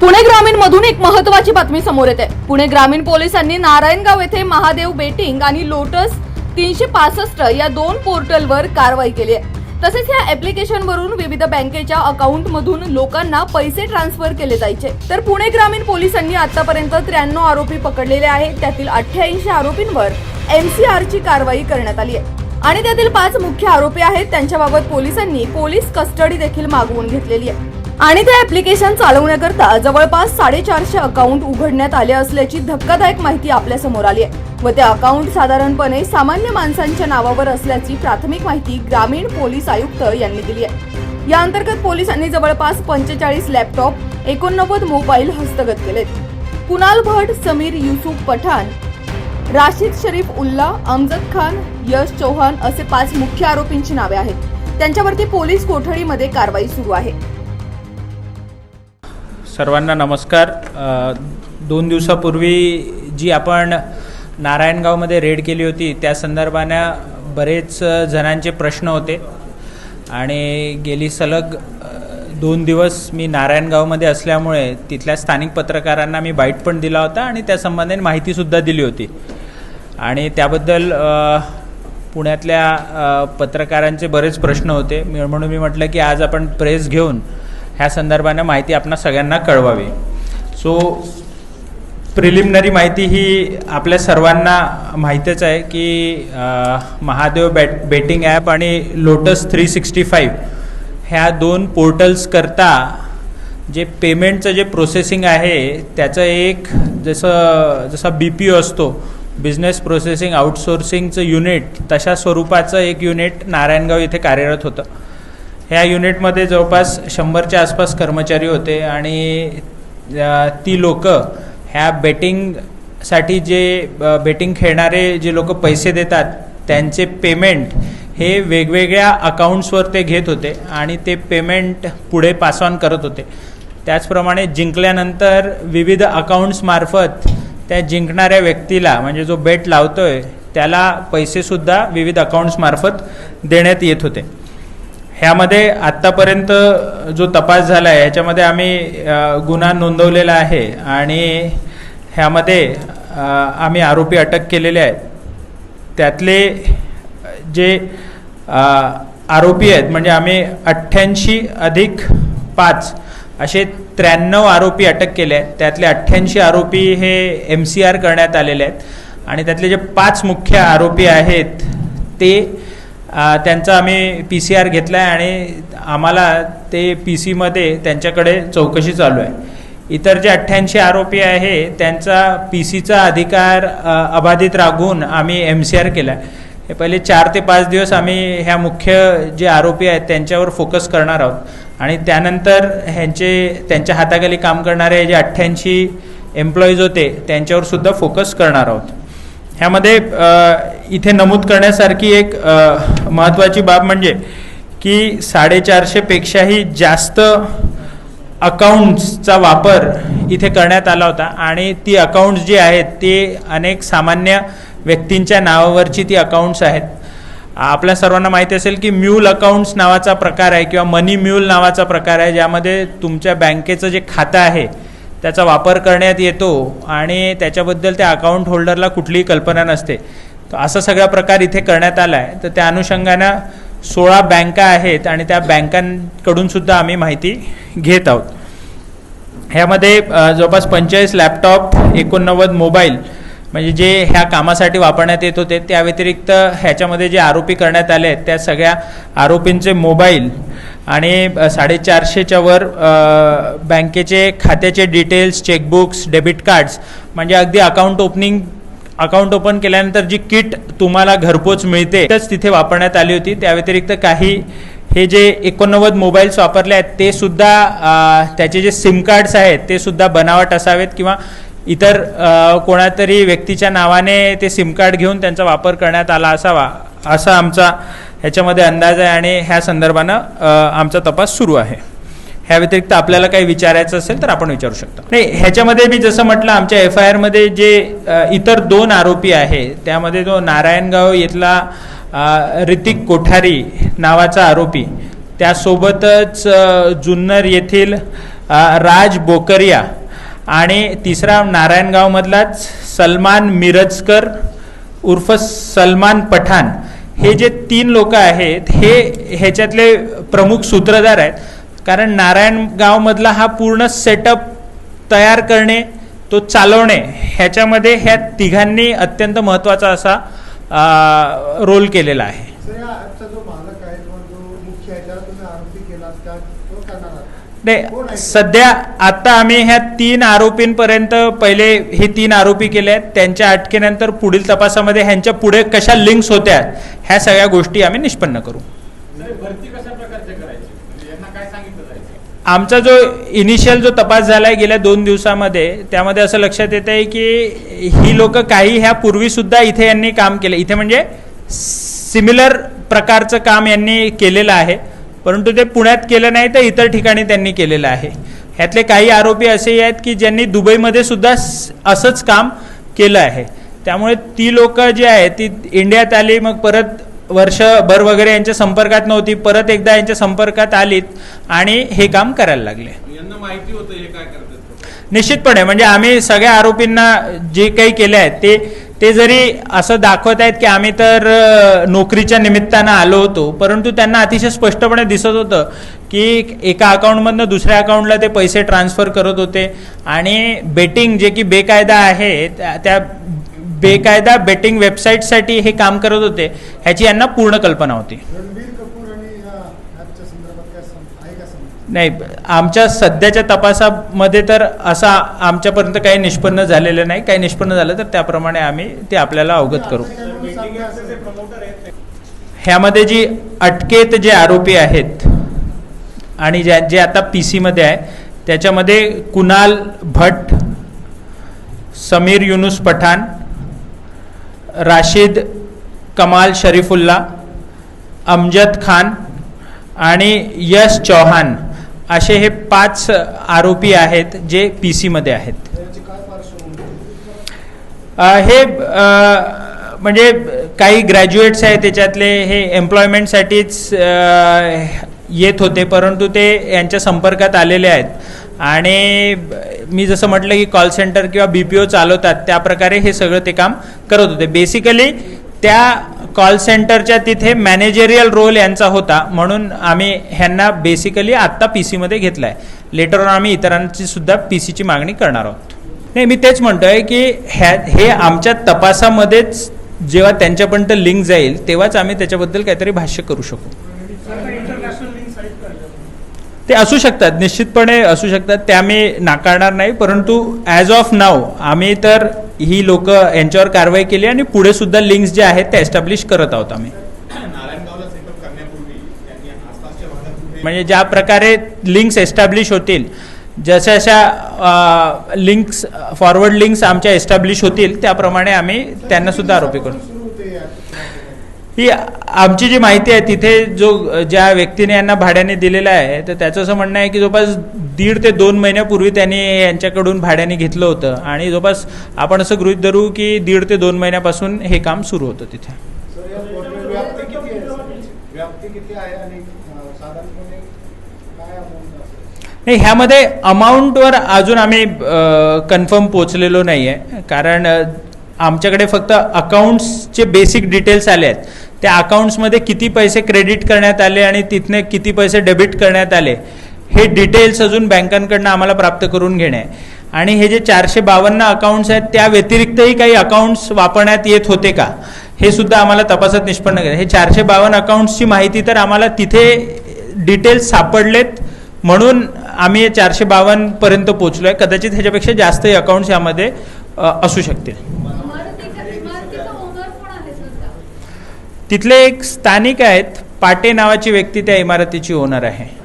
पुणे ग्रामीण मधून एक महत्वाची बातमी समोर येते. पुणे ग्रामीण पोलिसांनी नारायणगाव येथे महादेव बेटिंग आणि लोटस तीनशे पासष्ट या दोन पोर्टलवर कारवाई केली आहे. तसेच या ऍप्लिकेशन वरून विविध बँकेच्या अकाउंट मधून लोकांना पैसे ट्रान्सफर केले जायचे. तर पुणे ग्रामीण पोलिसांनी आतापर्यंत त्र्याण्णव आरोपी पकडलेले आहेत. त्यातील अठ्ठ्याऐंशी आरोपींवर एमसीआर ची कारवाई करण्यात आली आहे. आणि त्यातील पाच मुख्य आरोपी आहेत. त्यांच्याबाबत पोलिसांनी पोलीस कस्टडी देखील मागवून घेतलेली आहे. आणि ते ऍप्लिकेशन चालवण्याकरता जवळपास साडेचारशे अकाउंट उघडण्यात आले असल्याची धक्कादायक माहिती आपल्यासमोर आली आहे. व ते अकाउंट साधारणपणे सामान्य माणसांच्या नावावर असल्याची प्राथमिक माहिती ग्रामीण पोलीस आयुक्त यांनी दिली आहे. या अंतर्गत पोलिसांनी जवळपास पंचेचाळीस लॅपटॉप एकोणनव्वद मोबाईल हस्तगत केलेत. कुणाल भट समीर युसुफ पठाण राशिद शरीफ उल्ला अमजद खान यश चौहान असे पाच मुख्य आरोपींची नावे आहेत. त्यांच्यावरती पोलीस कोठडीमध्ये कारवाई सुरू आहे. सर्वांना नमस्कार. दोन दिवसापूर्वी जी आपण नारायणगावमध्ये रेड केली होती त्या संदर्भानं बरेच जणांचे प्रश्न होते. आणि गेली सलग दोन दिवस मी नारायणगावमध्ये असल्यामुळे तिथल्या स्थानिक पत्रकारांना मी बाईट पण दिला होता आणि त्या संबंधाने माहितीसुद्धा दिली होती. आणि त्याबद्दल पुण्यातल्या पत्रकारांचे बरेच प्रश्न होते. म्हणून मी म्हटलं की आज आपण प्रेस घेऊन ह्या संदर्भानं माहिती आपण सगळ्यांना कळवावी. सो प्रिलिमिनरी माहिती ही आपल्या सर्वांना माहीतच आहे की महादेव बॅट बेटिंग ॲप आणि लोटस थ्री सिक्स्टी फाईव्ह ह्या दोन पोर्टल्स करता जे पेमेंटचं जे प्रोसेसिंग आहे त्याचं एक जसं जसा बी पी ओ असतो बिझनेस प्रोसेसिंग आउटसोर्सिंगचं युनिट तशा स्वरूपाचं एक युनिट नारायणगाव इथे कार्यरत होतं. ह्या युनिटमध्ये जवळपास शंभरच्या आसपास कर्मचारी होते आणि ती लोक ह्या बेटिंगसाठी जे बेटिंग खेळणारे जे लोक पैसे देतात त्यांचे पेमेंट हे वेगवेगळ्या अकाउंट्सवर ते घेत होते आणि ते पेमेंट पुढे पास ऑन करत होते. त्याचप्रमाणे जिंकल्यानंतर विविध अकाउंट्समार्फत त्या जिंकणाऱ्या व्यक्तीला म्हणजे जो बेट लावतोय त्याला पैसेसुद्धा विविध अकाउंट्समार्फत देण्यात येत होते. ह्यामध्ये आत्तापर्यंत जो तपास झाला आहे ह्याच्यामध्ये आम्ही गुन्हा नोंदवलेला आहे आणि ह्यामध्ये आम्ही आरोपी अटक केलेले आहेत. त्यातले जे आरोपी आहेत म्हणजे आम्ही अठ्ठ्याऐंशी अधिक पाच असे त्र्याण्णव आरोपी अटक केले आहेत. त्यातले अठ्ठ्याऐंशी आरोपी हे एम सी आर करण्यात आलेले आहेत. आणि त्यातले जे पाच मुख्य आरोपी आहेत ते त्यांचा आम्ही पी सी आर घेतला आहे आणि आम्हाला ते पी सीमध्ये त्यांच्याकडे चौकशी चालू आहे. इतर जे अठ्ठ्याऐंशी आरोपी आहे त्यांचा पी सीचा अधिकार अबाधित राखून आम्ही एम सी आर केला आहे हे पहिले चार ते पाच दिवस आम्ही ह्या मुख्य जे आरोपी आहेत त्यांच्यावर फोकस करणार आहोत. आणि त्यानंतर ह्यांचे त्यांच्या हाताखाली काम करणारे जे अठ्ठ्याऐंशी एम्प्लॉईज होते त्यांच्यावर सुद्धा फोकस करणार आहोत. ह्यामध्ये इथे नमूद करण्यासारखी एक महत्त्वाची बाब म्हणजे की साडेचारशेपेक्षाही जास्त अकाउंट्सचा वापर इथे करण्यात आला होता आणि ती अकाउंट्स जी आहेत ती अनेक सामान्य व्यक्तींच्या नावावरची ती अकाउंट्स आहेत. आपल्या सर्वांना माहिती असेल की म्यूल अकाउंट्स नावाचा प्रकार आहे किंवा मनी म्यूल नावाचा प्रकार आहे ज्यामध्ये तुमच्या बँकेचं जे खातं आहे त्याचा वापर करण्यात येतो आणि त्याच्याबद्दल त्या अकाउंट होल्डरला कुठलीही कल्पना नसते. तर असा सगळा प्रकार इथे करण्यात आला आहे तर त्या अनुषंगानं सोळा बँका आहेत आणि त्या बँकांकडून सुद्धा आम्ही माहिती घेत आहोत. ह्यामध्ये जवळपास पंचेचाळीस लॅपटॉप एकोणनव्वद मोबाईल म्हणजे जे ह्या कामासाठी वापरण्यात येत होते त्या व्यतिरिक्त ह्याच्यामध्ये जे आरोपी करण्यात आले आहेत त्या सगळ्या आरोपींचे मोबाईल आणि साडेचारशेच्या वर बँकेचे खात्याचे डिटेल्स चेकबुक्स डेबिट कार्ड्स म्हणजे अगदी अकाउंट ओपनिंग अकाउंट ओपन केल्यानंतर जी किट तुम्हाला घरपोच मिळते तच तिथे वापरण्यात आली होती. त्या व्यतिरिक्त काही हे जे एकोणनव्वद मोबाईल्स वापरले आहेत ते सुद्धा त्याचे जे सिम कार्ड्स आहेत ते सुद्धा बनावट असावेत किंवा इतर कोणातरी व्यक्तीच्या नावाने ते सिम कार्ड घेऊन त्यांचा वापर करण्यात आला असावा असा आमचा ह्याच्यामध्ये अंदाज आहे आणि ह्या संदर्भानं आमचा तपास सुरू आहे. ह्या व्यतिरिक्त आपल्याला काही विचारायचं असेल तर आपण विचारू शकता. नाही ह्याच्यामध्ये मी जसं म्हटलं आमच्या एफ आय आरमध्ये जे इतर दोन आरोपी आहे त्यामध्ये जो नारायणगाव येथला ऋतिक कोठारी नावाचा आरोपी त्यासोबतच जुन्नर येथील राज बोकरिया आणि तिसरा नारायणगावमधलाच सलमान मिरजकर उर्फ सलमान पठाण. हे जे तीन लोक आहेत हे ह्याच्यातले प्रमुख सूत्रधार आहेत. कारण नारायणगावमधला हा पूर्ण सेटअप तयार करणे तो चालवणे ह्याच्यामध्ये ह्या तिघांनी अत्यंत महत्त्वाचा असा रोल केलेला आहे. नाही आहे? सध्या आता आम्ही ह्या तीन आरोपींपर्यंत पहिले हे तीन आरोपी केले आहेत. त्यांच्या अटकेनंतर पुढील तपासामध्ये ह्यांच्या पुढे कशा लिंक्स होत्या ह्या सगळ्या गोष्टी आम्ही निष्पन्न करू भरती कशा प्रकारचे करायची म्हणजे यांना काय सांगितलं जायचं आमचा जो इनिशियल जो तपास झाला आहे गेल्या दोन दिवसामध्ये त्यामध्ये असं लक्षात येत आहे की ही लोक काही ह्या पूर्वीसुद्धा इथे यांनी काम केलं. इथे म्हणजे सिमिलर प्रकारचं काम यांनी केलेलं आहे. परंतु ते पुण्यात केलं नाही तर इतर ठिकाणी त्यांनी केलेलं आहे. ह्यातले काही आरोपी असेही आहेत की ज्यांनी दुबईमध्ये सुद्धा असंच काम केलं आहे. त्यामुळे ती लोक जी आहेत ती इंडियात आली मग परत वर्षभर वगैरे यांच्या संपर्कात नव्हती परत एकदा यांच्या संपर्कात आलीत आणि हे काम करायला लागले. यांना माहिती होतं हे काय करतात निश्चितपणे म्हणजे आम्ही सगळ्या आरोपींना जे काही केले आहेत ते ते जरी असं दाखवत आहेत की आम्ही तर नोकरीच्या निमित्तानं आलो होतो परंतु त्यांना अतिशय स्पष्टपणे दिसत होतं की एका अकाउंटमधनं दुसऱ्या अकाउंटला ते पैसे ट्रान्सफर करत होते आणि बेटिंग जे की बेकायदा आहे त्या बेकायदा बेटिंग वेबसाईटसाठी हे काम करत होते. ह्याची यांना पूर्ण कल्पना होती. रणबीर कपूर आणि या ॲपच्या संदर्भात काय सम- आहे का समज नाही आमच्या सध्याच्या तपासामध्ये तर असा आमच्यापर्यंत काही निष्पन्न झालेलं नाही. काही निष्पन्न झालं तर त्याप्रमाणे आम्ही ते आपल्याला अवगत करू. ह्यामध्ये जी अटकेत जे आरोपी आहेत आणि ज्या जे आता पी सीमध्ये आहे त्याच्यामध्ये कुणाल भट समीर युनुस पठाण राशिद कमाल शरीफुल्ला अमजद खान आणि यश चौहान असे हे पाच आरोपी आहेत जे पी सीमध्ये आहेत. हे म्हणजे काही ग्रॅज्युएट्स आहेत त्याच्यातले हे एम्प्लॉयमेंटसाठीच येत होते परंतु ते यांच्या संपर्कात आलेले आहेत. आणि मी जसं म्हटलं की कॉल सेंटर किंवा बी पी ओ चालवतात त्या प्रकारे हे सगळं ते काम करत होते. बेसिकली त्या कॉल सेंटरच्या तिथे मॅनेजेरियल रोल यांचा होता म्हणून आम्ही ह्यांना बेसिकली आत्ता पी सीमध्ये घेतलं आहे लेटर आम्ही इतरांची सुद्धा पी सीची मागणी करणार आहोत. नाही मी तेच म्हणतोय की ह्या हे आमच्या तपासामध्येच जेव्हा त्यांच्यापर्यंत लिंक जाईल तेव्हाच आम्ही त्याच्याबद्दल काहीतरी भाष्य करू शकू. ते असू शकतात निश्चितपणे असू शकतात ते आम्ही नाकारणार नाही परंतु ॲज ऑफ नाव आम्ही तर ही लोक यांच्यावर कारवाई केली आणि पुढे सुद्धा लिंक्स जे आहेत ते एस्टॅब्लिश करत आहोत आम्ही. म्हणजे ज्या प्रकारे लिंक्स एस्टॅब्लिश होतील जशा जशा लिंक्स फॉरवर्ड लिंक्स आमच्या एस्टॅब्लिश होतील त्याप्रमाणे आम्ही त्यांना सुद्धा आरोपी करू. ही आमची जी माहिती आहे तिथे जो ज्या व्यक्तीने यांना भाड्याने दिलेला आहे तर त्याचं असं म्हणणं आहे की जवळपास दीड ते दोन महिन्यापूर्वी त्यांनी यांच्याकडून भाड्याने घेतलं होतं. आणि जवळपास आपण असं गृहीत धरू की दीड ते दोन महिन्यापासून हे काम सुरू होतं तिथे. नाही ह्यामध्ये अमाऊंटवर अजून आम्ही कन्फर्म पोचलेलो नाही आहे कारण आमच्याकडे फक्त अकाउंट्सचे बेसिक डिटेल्स आले आहेत. त्या अकाउंट्समध्ये किती पैसे क्रेडिट करण्यात आले आणि तिथने किती पैसे डेबिट करण्यात आले हे डिटेल्स अजून बँकांकडनं आम्हाला प्राप्त करून घेणे. आहे. आणि हे जे चारशे बावन्न अकाउंट्स आहेत त्या व्यतिरिक्तही काही अकाउंट्स वापरण्यात येत होते का? हे सुद्धा आम्हाला तपासात निष्पन्न केलं हे चारशे बावन्न अकाउंट्सची माहिती तर आम्हाला तिथे डिटेल्स सापडलेत म्हणून आम्ही चारशे बावन्नपर्यंत पोचलो आहे कदाचित ह्याच्यापेक्षा जास्तही अकाउंट्स यामध्ये असू शकतील इमारतीचा इमारतीचा ओनर कोण आहे सध्या तिथले एक स्थानिक आहेत पाटे नावाची व्यक्ती त्या इमारतीची ओनर आहे.